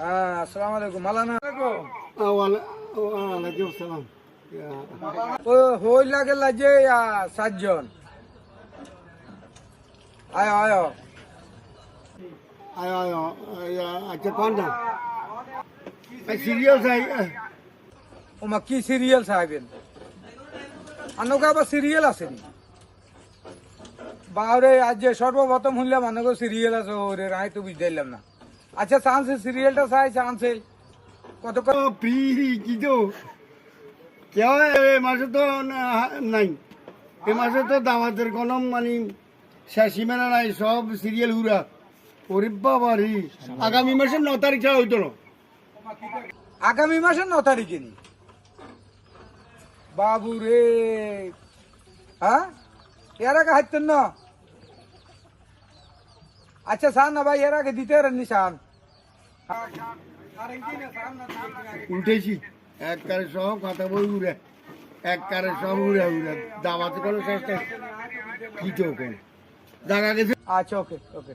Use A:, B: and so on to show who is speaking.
A: হ্যাঁ আসসালামু আলাইকুম। মালানা।
B: ওয়ালাইকুম আসসালাম
A: ও হই লাগে লাজে সাতজন। আয় আয়
B: আয়। আয় আচ্ছা কোনটা সিরিয়াস আই
A: ওমা কি সিরিয়াল সাহেবেন আনকে আবার সিরিয়াল আছে নি? বাহরে আজ যে সর্বপ্রথম শুনলাম আনকে সিরিয়াল আছে ওরে রাই তো বুঝতে না। আচ্ছা চান্সে সিরিয়ালটা চাই চান্সে কত কত
B: প্রি কি তো? কেউ এ মাসে তো নাই। এ মাসে তো দামাতের কোনো মানে শেষ সীমানা নাই সব সিরিয়াল হুরা। ওরে বাবা রে। আগামী মাসে ন তারিখ ছাড়া হইতো না।
A: আগামী মাসের ন তারিখে নি? বাবু রে। হ্যাঁ? এর আগে হাঁটতেন না? আচ্ছা সান না ভাই এর আগে দিতে পারেননি সান।
B: উঠেছি। এক কারে সব কথা বই উড়ে এক কারে সব উড়ে উড়ে। দাবাতে কোনো চেষ্টা কি তো গেছে।
A: আচ্ছা ওকে ওকে।